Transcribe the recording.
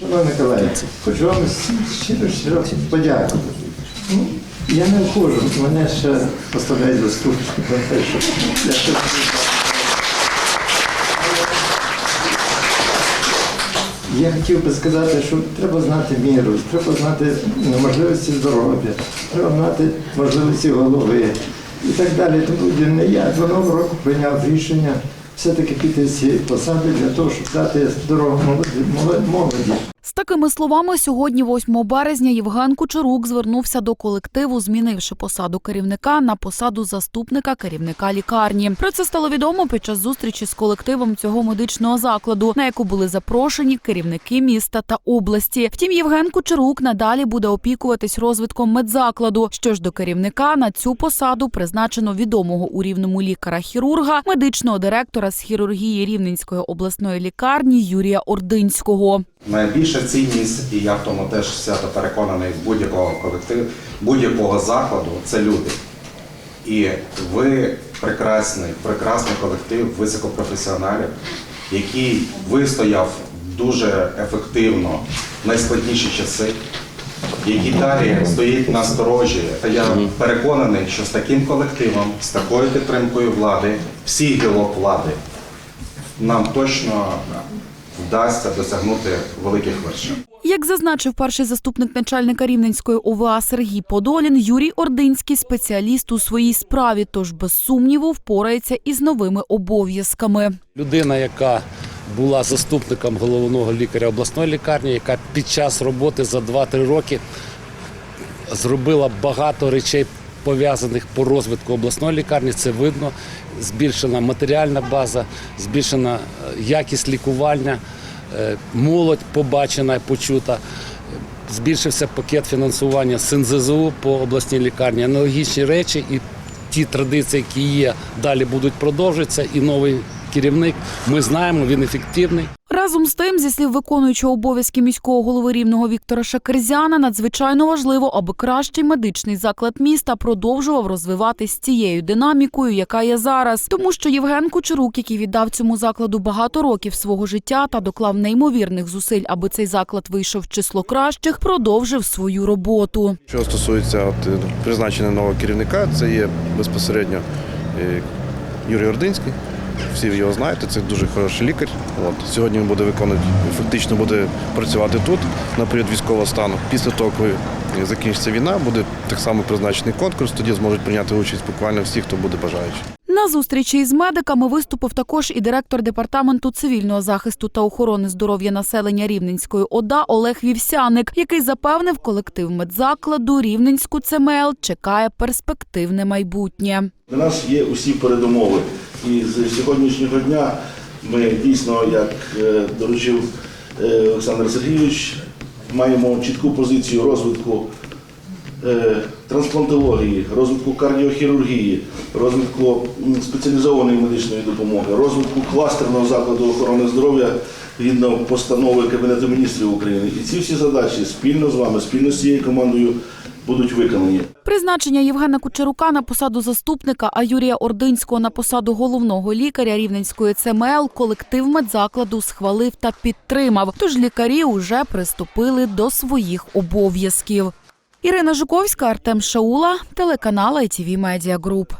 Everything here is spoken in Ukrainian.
Шановні колеги, хочу вам щиро щиро подякувати. Ну, я не вхожу, мене ще поставляють заступником я щось Я хотів би сказати, що треба знати міру, треба знати ну, можливості здоров'я, треба знати можливості голови і так далі. Тому подібне. я два року прийняв рішення все-таки піти з цієї посади для того, щоб дати дорогу молоді. З такими словами, сьогодні, 8 березня, Євген Кучерук звернувся до колективу, змінивши посаду керівника на посаду заступника керівника лікарні. Про це стало відомо під час зустрічі з колективом цього медичного закладу, на яку були запрошені керівники міста та області. Втім, Євген Кучерук надалі буде опікуватись розвитком медзакладу. Що ж до керівника на цю посаду призначено відомого у рівному лікаря-хірурга, медичного директора з хірургії Рівненської обласної лікарні Юрія Ординського. Найбільша цінність, і я в тому теж свято переконаний будь-якого колективу, будь-якого закладу це люди. І ви прекрасний, прекрасний колектив високопрофесіоналів, який вистояв дуже ефективно в найскладніші часи, який далі стоїть на сторожі. Та я переконаний, що з таким колективом, з такою підтримкою влади, всіх гілок влади, нам точно вдасться досягнути великих вершин. Як зазначив перший заступник начальника Рівненської ОВА Сергій Подолін, Юрій Ординський спеціаліст у своїй справі, тож без сумніву впорається із новими обов'язками. Людина, яка була заступником головного лікаря обласної лікарні, яка під час роботи за 2-3 роки зробила багато речей пов'язаних по розвитку обласної лікарні. Це видно. Збільшена матеріальна база, збільшена е, якість лікування, е, молодь побачена і почута. Збільшився пакет фінансування СНЗЗУ по обласній лікарні. Аналогічні речі і ті традиції, які є, далі будуть продовжуватися. І новий керівник ми знаємо, він ефективний. Разом з тим, зі слів виконуючого обов'язки міського голови рівного Віктора Шакерзяна, надзвичайно важливо, аби кращий медичний заклад міста продовжував розвиватись цією динамікою, яка є зараз. Тому що Євген Кучерук, який віддав цьому закладу багато років свого життя та доклав неймовірних зусиль, аби цей заклад вийшов в число кращих, продовжив свою роботу. Що стосується от, е, призначення нового керівника, це є безпосередньо е, Юрій Ординський. Всі його знаєте, це дуже хороший лікар. От. Сьогодні він буде виконувати, фактично буде працювати тут на період військового стану. Після того, коли закінчиться війна, буде так само призначений конкурс, тоді зможуть прийняти участь буквально всі, хто буде бажаючий. На зустрічі із медиками виступив також і директор департаменту цивільного захисту та охорони здоров'я населення Рівненської ОДА Олег Вівсяник, який запевнив, колектив медзакладу Рівненську ЦМЛ чекає перспективне майбутнє. У нас є усі передумови. І з сьогоднішнього дня ми дійсно, як е, доручив е, Олександр Сергійович, маємо чітку позицію розвитку трансплантології, розвитку кардіохірургії, розвитку спеціалізованої медичної допомоги, розвитку кластерного закладу охорони здоров'я згідно постанови Кабінету міністрів України. І ці всі задачі спільно з вами, спільно з цією командою будуть виконані. Призначення Євгена Кучерука на посаду заступника, а Юрія Ординського на посаду головного лікаря Рівненської ЦМЛ колектив медзакладу схвалив та підтримав. Тож лікарі уже приступили до своїх обов'язків. Ірина Жуковська, Артем Шаула, телеканал ITV Media Group.